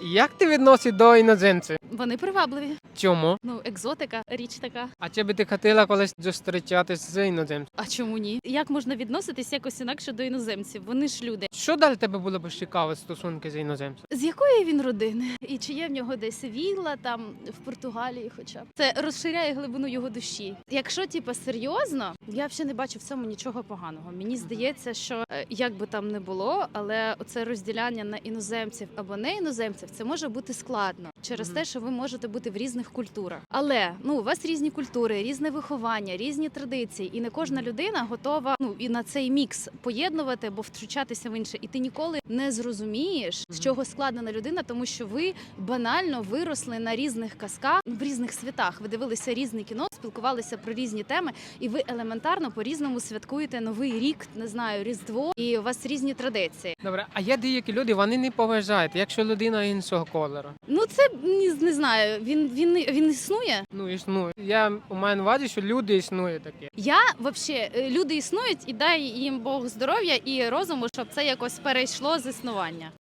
Як ти відносиш до іноземців? Вони привабливі. Чому? Ну, екзотика, річ така. А чи би ти хотіла колись зустрічатись з іноземцем? А чому ні? Як можна відноситись якось інакше до іноземців? Вони ж люди. Що далі тебе було б цікаво стосунки з іноземцем? З якої він родини? І чи є в нього десь вілла там в Португалії, хоча б це розширяє глибину його душі. Якщо типа серйозно, я взагалі не бачу в цьому нічого поганого. Мені здається, що е, як би там не було, але оце розділяння на іноземців або не іноземців, це може бути складно через те, що ви можете бути в різних культурах. Але ну у вас різні культури, різне виховання, різні традиції, і не кожна людина готова ну і на цей мікс поєднувати або втручатися в інше. І ти ніколи не зрозумієш, з чого складена людина, тому що ви банально виросли на різних казках в різних світах. Ви дивилися різне кіно, спілкувалися про різні теми, і ви елементарно по різному святкуєте новий рік, не знаю, різдво, і у вас різні традиції. Добре, а є деякі люди, вони не поважають, якщо людина іншого кольору. Ну це ні, не знаю. Він він він існує. Ну існує. Я мене на увазі, що люди існують такі. Я вообще е, люди існують і дай їм Бог здоров'я і розуму, щоб це якось перейшло з існування.